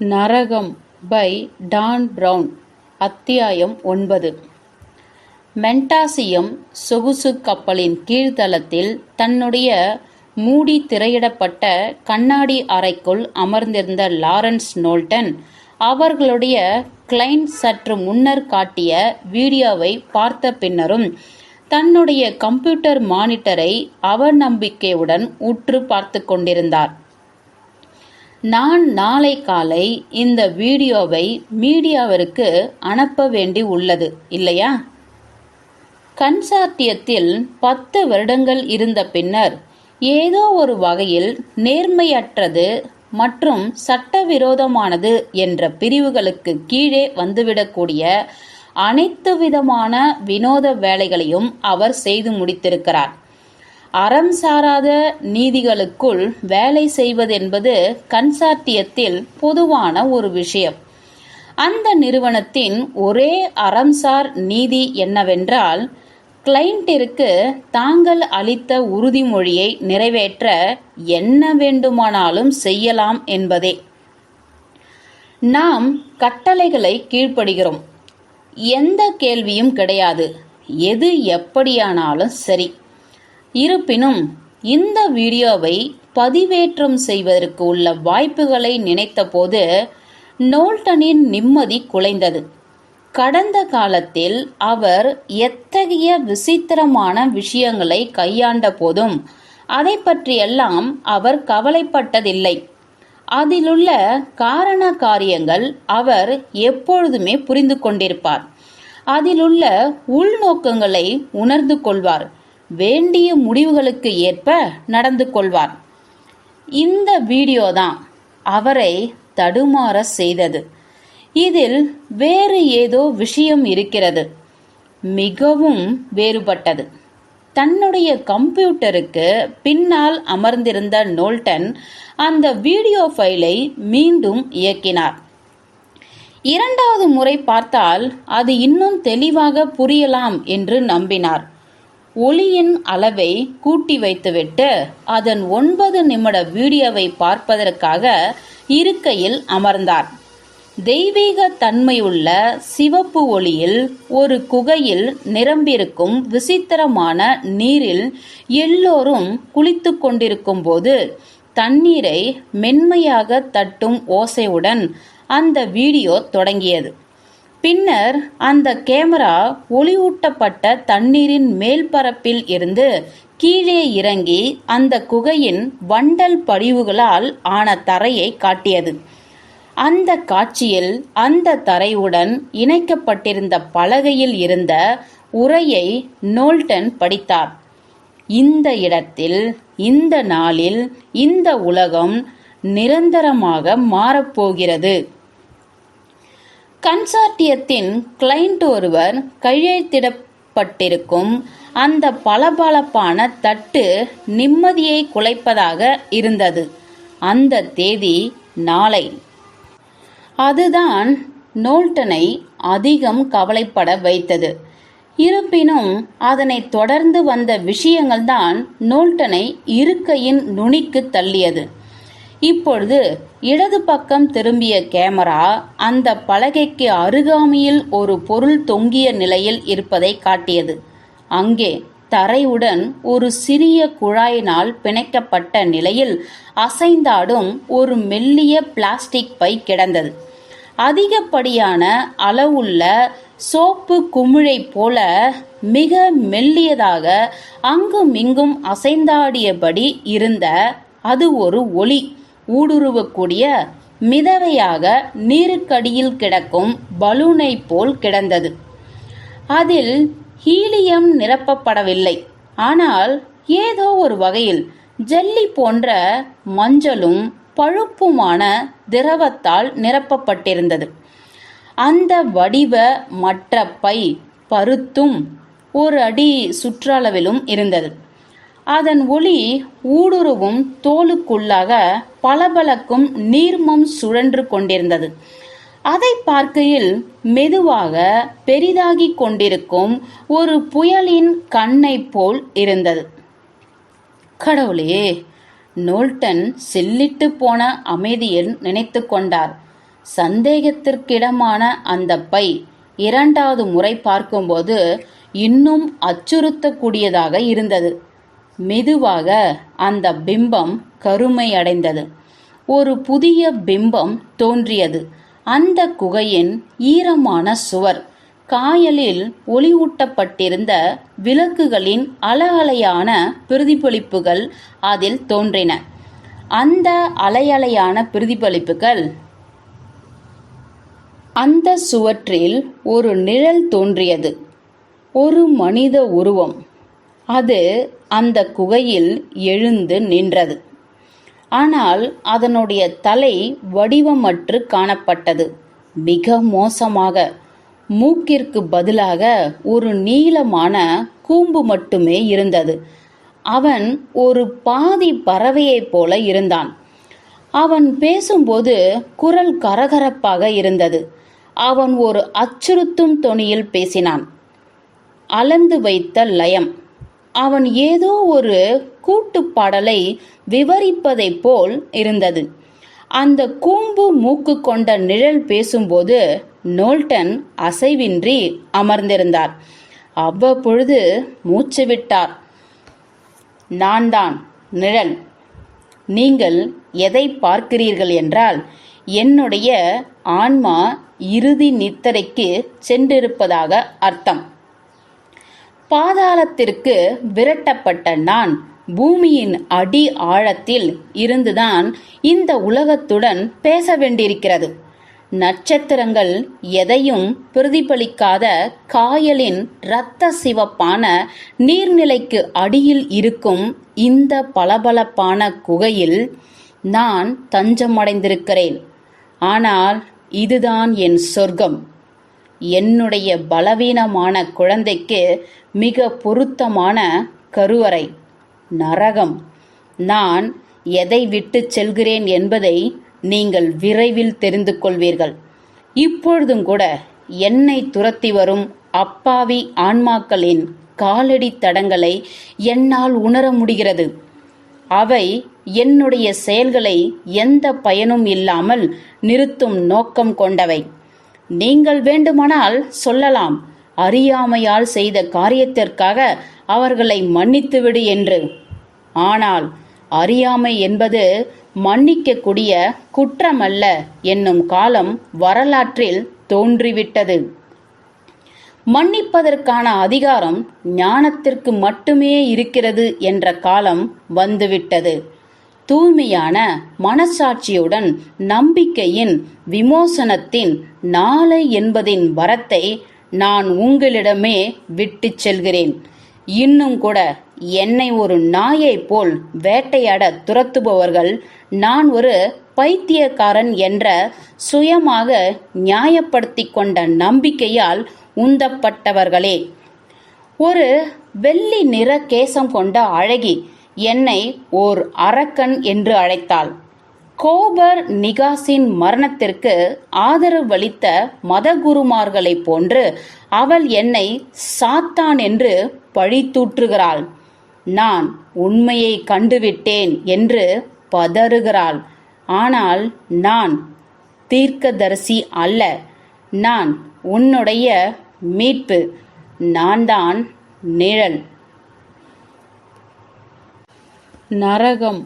நரகம் by Don brown அத்தியாயம் ஒன்பது. மென்டாசியம் சொகுசு கப்பலின் கீழ்த்தளத்தில் தன்னுடைய மூடி திரையிடப்பட்ட கண்ணாடி அறைக்குள் அமர்ந்திருந்த லாரன்ஸ் நோல்டன் அவர்களுடைய கிளைன் சற்று முன்னர் காட்டிய வீடியோவை பார்த்த பின்னரும் தன்னுடைய கம்ப்யூட்டர் மானிட்டரை அவநம்பிக்கையுடன் உற்று பார்த்து கொண்டிருந்தார். நான் நாளை காலை இந்த வீடியோவை மீடியாவிற்கு அனுப்ப வேண்டி உள்ளது இல்லையா? கன்சார்டியத்தில் பத்து வருடங்கள் இருந்த பின்னர் ஏதோ ஒரு வகையில் நேர்மையற்றது மற்றும் சட்டவிரோதமானது என்ற பிரிவுகளுக்கு கீழே வந்துவிடக்கூடிய அனைத்து விதமான வினோத வேலைகளையும் அவர் செய்து முடித்திருக்கிறார். அறம் சாராத நீதிகளுக்குள் வேலை செய்வதென்பது கன்சார்டியத்தில் பொதுவான ஒரு விஷயம். அந்த நிறுவனத்தின் ஒரே அறம்சார் நீதி என்னவென்றால் கிளைண்டிற்கு தாங்கள் அளித்த உறுதிமொழியை நிறைவேற்ற என்ன வேண்டுமானாலும் செய்யலாம் என்பதே. நாம் கட்டளைகளை கீழ்ப்படுகிறோம். எந்த கேள்வியும் கிடையாது. எது எப்படியானாலும் சரி. இருப்பினும் இந்த வீடியோவை பதிவேற்றம் செய்வதற்கு உள்ள வாய்ப்புகளை நினைத்தபோது நோல்டனின் நிம்மதி குலைந்தது. கடந்த காலத்தில் அவர் எத்தகைய விசித்திரமான விஷயங்களை கையாண்ட போதும் அதை பற்றியெல்லாம் அவர் கவலைப்பட்டதில்லை. அதிலுள்ள காரண காரியங்கள் அவர் எப்பொழுதுமே புரிந்து கொண்டிருப்பார். அதிலுள்ள உள்நோக்கங்களை உணர்ந்து கொள்வார். வேண்டிய முடிவுகளுக்கு ஏற்ப நடந்து கொள்வார். இந்த வீடியோ தான் அவரை தடுமாற செய்தது. இதில் வேறு ஏதோ விஷயம் இருக்கிறது. மிகவும் வேறுபட்டது. தன்னுடைய கம்ப்யூட்டருக்கு பின்னால் அமர்ந்திருந்த நோல்டன் அந்த வீடியோ ஃபைலை மீண்டும் இயக்கினார். இரண்டாவது முறை பார்த்தால் அது இன்னும் தெளிவாக புரியலாம் என்று நம்பினார். ஒளியின் அளவை கூட்டி வைத்துவிட்டு அதன் ஒன்பது நிமிட வீடியோவை பார்ப்பதற்காக இருக்கையில் அமர்ந்தார். தெய்வீக தன்மையுள்ள சிவப்பு ஒளியில் ஒரு குகையில் நிரம்பியிருக்கும் விசித்திரமான நீரில் எல்லோரும் குளித்து கொண்டிருக்கும் போது தண்ணீரை மென்மையாக தட்டும் ஓசையுடன் அந்த வீடியோ தொடங்கியது. பின்னர் அந்த கேமரா ஒளிவூட்டப்பட்ட தண்ணீரின் மேல்பரப்பில் இருந்து கீழே இறங்கி அந்த குகையின் வண்டல் படிவுகளால் ஆன தரையை காட்டியது. அந்த காட்சியில் அந்த தரையுடன் இணைக்கப்பட்டிருந்த பலகையில் இருந்த உரையை நோல்டன் படித்தார். இந்த இடத்தில் இந்த நாளில் இந்த உலகம் நிரந்தரமாக மாறப்போகிறது. கன்சார்டியத்தின் கிளைண்ட் ஒருவர் கையெழுத்திடப்பட்டிருக்கும் அந்த பளபளப்பான தட்டு நிம்மதியை குலைப்பதாக இருந்தது. அந்த தேதி நாளை. அதுதான் நோல்டனை அதிகம் கவலைப்பட வைத்தது. இருப்பினும் அதனை தொடர்ந்து வந்த விஷயங்கள்தான் நோல்டனை இருக்கையின் நுனிக்கு தள்ளியது. இப்பொழுது இடது பக்கம் திரும்பிய கேமரா அந்த பலகைக்கு அருகாமையில் ஒரு பொருள் தொங்கிய நிலையில் இருப்பதை காட்டியது. அங்கே தரையுடன் ஒரு சிறிய குழாயினால் பிணைக்கப்பட்ட நிலையில் அசைந்தாடும் ஒரு மெல்லிய பிளாஸ்டிக் பை கிடந்தது. அதிகப்படியான அளவுள்ள சோப்பு குமிழை போல மிக மெல்லியதாக அங்குமிங்கும் அசைந்தாடியபடி இருந்த அது ஒரு ஒளி. ஊடுருவக்கூடிய மிதவையாக நீருக்கடியில் கிடக்கும் பலூனை போல் கிடந்தது. அதில் ஹீலியம் நிரப்பப்படவில்லை. ஆனால் ஏதோ ஒரு வகையில் ஜெல்லி போன்ற மஞ்சளும் பழுப்புமான திரவத்தால் நிரப்பப்பட்டிருந்தது. அந்த வடிவ மற்ற பை பருத்தும் ஒரு அடி சுற்றளவிலும் இருந்தது. அதன் ஒளி ஊடுருவும் தோலுக்குள்ளாக பளபளக்கும் நீர்மம் சுழன்று கொண்டிருந்தது. அதை பார்க்கையில் மெதுவாக பெரிதாகிக் கொண்டிருக்கும் ஒரு புயலின் கண்ணை போல் இருந்தது. கடவுளே! நோல்டன் செல்லிட்டு போன அமைதியில் நினைத்து கொண்டார். சந்தேகத்திற்கிடமான அந்த பை இரண்டாவது முறை பார்க்கும்போது இன்னும் அச்சுறுத்தக்கூடியதாக இருந்தது. மெதுவாக அந்த பிம்பம் கருமையடைந்தது. ஒரு புதிய பிம்பம் தோன்றியது. அந்த குகையின் ஈரமான சுவர் காயலில் ஒளிவூட்டப்பட்டிருந்த விளக்குகளின் அலஅலையான பிரதிபலிப்புகள் அதில் தோன்றின. அந்த அலையலையான பிரதிபலிப்புகள் அந்த சுவற்றில் ஒரு நிழல் தோன்றியது. ஒரு மனித உருவம் அது அந்த குகையில் எழுந்து நின்றது. ஆனால் அதனுடைய தலை வடிவமற்று காணப்பட்டது. மிக மோசமாக. மூக்கிற்கு பதிலாக ஒரு நீளமான கூம்பு மட்டுமே இருந்தது. அவன் ஒரு பாதி பறவையைப் போல இருந்தான். அவன் பேசும்போது குரல் கரகரப்பாக இருந்தது. அவன் ஒரு அச்சுறுத்தும் தொனியில் பேசினான். அளந்து வைத்த லயம். அவன் ஏதோ ஒரு கூட்டு பாடலை விவரிப்பதைப் போல் இருந்தது. அந்த கூம்பு மூக்கு கொண்ட நிழல் பேசும்போது நோல்டன் அசைவின்றி அமர்ந்திருந்தார். அவ்வப்பொழுது மூச்சு விட்டார். நான் தான் நிழல். நீங்கள் எதை பார்க்கிறீர்கள் என்றால் என்னுடைய ஆன்மா இறுதி நித்தரைக்கு சென்றிருப்பதாக அர்த்தம். பாதாளத்திற்கு விரட்டப்பட்ட நான் பூமியின் அடி ஆழத்தில் இருந்துதான் இந்த உலகத்துடன் பேச வேண்டியிருக்கிறது. நட்சத்திரங்கள் எதையும் பிரதிபலிக்காத காயலின் இரத்த சிவப்பான நீர்நிலைக்கு அடியில் இருக்கும் இந்த பளபளப்பான குகையில் நான் தஞ்சமடைந்திருக்கிறேன். ஆனால் இதுதான் என் சொர்க்கம். என்னுடைய பலவீனமான குழந்தைக்கு மிக பொருத்தமான கருவறை நரகம். நான் எதை விட்டுச் செல்கிறேன் என்பதை நீங்கள் விரைவில் தெரிந்து கொள்வீர்கள். இப்பொழுதும் கூட என்னை துரத்தி வரும் அப்பாவி ஆன்மாக்களின் காலடி தடங்களை என்னால் உணர முடிகிறது. அவை என்னுடைய செயல்களை எந்த பயனும் இல்லாமல் நிறுத்தும் நோக்கம் கொண்டவை. நீங்கள் வேண்டுமானால் சொல்லலாம். அறியாமையால் செய்த காரியத்திற்காக அவர்களை மன்னித்துவிடு என்று. ஆனால் அறியாமை என்பது மன்னிக்கக்கூடிய குற்றமல்ல என்னும் காலம் வரலாற்றில் தோன்றிவிட்டது. மன்னிப்பதற்கான அதிகாரம் ஞானத்திற்கு மட்டுமே இருக்கிறது என்ற காலம் வந்துவிட்டது. தூய்மையான மனசாட்சியுடன் நம்பிக்கையின் விமோசனத்தின் நாளை என்பதின் வரத்தை நான் உங்களிடமே விட்டுச் செல்கிறேன். இன்னும் கூட என்னை ஒரு நாயைப் போல் வேட்டையாட துரத்துபவர்கள் நான் ஒரு பைத்தியக்காரன் என்ற சுயமாக நியாயப்படுத்தி கொண்ட நம்பிக்கையால் உந்தப்பட்டவர்களே. ஒரு வெள்ளி நிற கேசம் கொண்ட அழகி என்னை ஓர் அரக்கன் என்று அழைத்தாள். கோபர் நிகாஸின் மரணத்திற்கு ஆதரவளித்த மதகுருமார்களைப் போன்று அவள் என்னை சாத்தான் என்று பழித்தூற்றுகிறாள். நான் உண்மையை கண்டுவிட்டேன் என்று பதறுகிறாள். ஆனால் நான் தீர்க்கதரிசி அல்ல. நான் உன்னுடைய மீட்பு. நான் தான் நிழல். நரகம்.